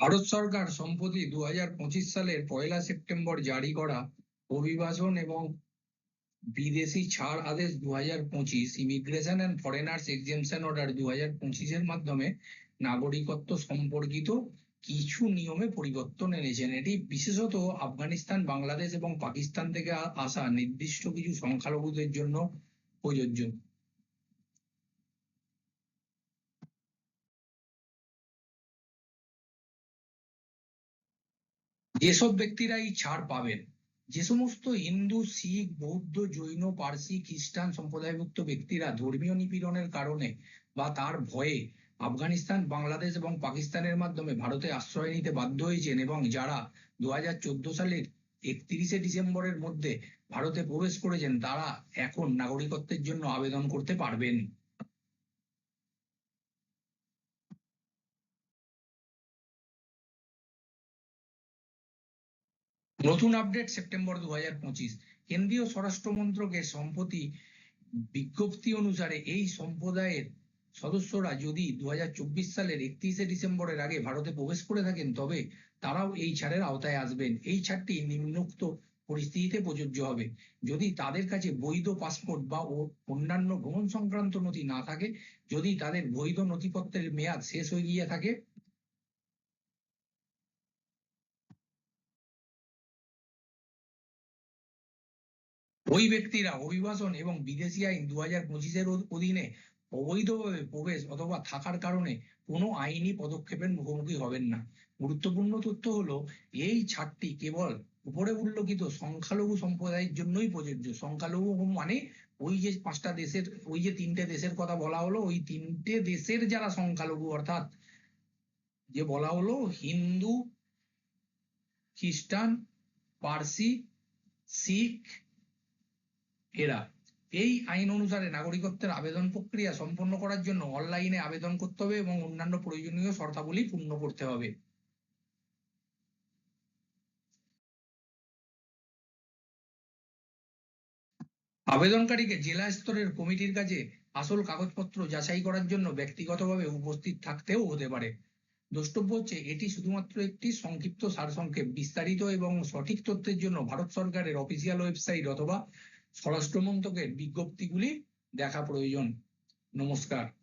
ভারত সরকার সম্প্রতি দুহাজার পঁচিশ সালের পয়লা সেপ্টেম্বর জারি করা অভিবাসন এবং বিদেশি ছাড় আদেশ দু হাজার পঁচিশ immigration and foreigners exemption order দু হাজার পঁচিশের মাধ্যমে নাগরিকত্ব সম্পর্কিত কিছু নিয়মে পরিবর্তন এনেছেন। এটি বিশেষত আফগানিস্তান, বাংলাদেশ এবং পাকিস্তান থেকে আসা নির্দিষ্ট কিছু সংখ্যালঘুদের জন্য প্রযোজ্য। যেসব ব্যক্তিরা এই ছাড় পাবেন। যে সমস্ত হিন্দু, শিখ, বৌদ্ধ, জৈন, পার্সি, খ্রিস্টান সম্প্রদায়ভুক্ত ব্যক্তিরা ধর্মীয় নিপীড়নের কারণে বা তার ভয়ে আফগানিস্তান, বাংলাদেশ এবং পাকিস্তানের মাধ্যমে ভারতে আশ্রয় নিতে বাধ্য হয়েছেন এবং যারা দু হাজার চোদ্দ সালের একত্রিশে ডিসেম্বরের মধ্যে ভারতে প্রবেশ করেছেন, তারা এখন নাগরিকত্বের জন্য আবেদন করতে পারবেন। নতুন আপডেট সেপ্টেম্বর দু হাজার পঁচিশ। কেন্দ্রীয় স্বরাষ্ট্র মন্ত্রকের সম্প্রতি বিজ্ঞপ্তি অনুসারে এই সম্প্রদায়ের সদস্যরা যদি দুহাজার চব্বিশ সালের একত্রিশে ডিসেম্বরের আগে ভারতে প্রবেশ করে থাকেন, তবে তারাও এই ছাড়ের আওতায় আসবেন। এই ছাড়টি নিম্নোক্ত পরিস্থিতিতে প্রযোজ্য হবে। যদি তাদের কাছে বৈধ পাসপোর্ট বা ও- অন্যান্য ভ্রমণ সংক্রান্ত নথি না থাকে, যদি তাদের বৈধ নথিপত্রের মেয়াদ শেষ হয়ে গিয়ে থাকে ওই ব্যক্তিরা অভিবাসন এবং বিদেশি আইন দু হাজার পঁচিশের অধীনে অবৈধভাবে প্রবেশ অথবা থাকার কারণে কোনো আইনি পদক্ষেপের মুখোমুখি হবেন না। গুরুত্বপূর্ণ তথ্য হলো, এই ছাড়টি কেবল উপরে উল্লেখিত সংখ্যালঘু সম্প্রদায়ের জন্যই প্রযোজ্য। সংখ্যালঘু মানে ওই যে পাঁচটা দেশের, ওই যে তিনটে দেশের কথা বলা হলো, ওই তিনটে দেশের যারা সংখ্যালঘু, অর্থাৎ যে বলা হলো হিন্দু, খ্রিস্টান, পার্সি, শিখ এরা। এই আইন অনুসারে নাগরিকত্বের আবেদন প্রক্রিয়া সম্পন্ন করার জন্য অনলাইনে আবেদন করতে হবে এবং অন্যান্য প্রয়োজনীয় শর্তাবলী পূর্ণ করতে হবে। আবেদনকারীকে জেলা স্তরের কমিটির কাছে আসল কাগজপত্র যাচাই করার জন্য ব্যক্তিগতভাবে উপস্থিত থাকতেও হতে পারে। দ্রষ্টব্য হচ্ছে এটি শুধুমাত্র একটি সংক্ষিপ্ত সারসংক্ষেপ, বিস্তারিত এবং সঠিক তথ্যের জন্য ভারত সরকারের অফিসিয়াল ওয়েবসাইট অথবা স্বরাষ্ট্র মন্ত্রকের বিজ্ঞপ্তিগুলি দেখা প্রয়োজন। নমস্কার।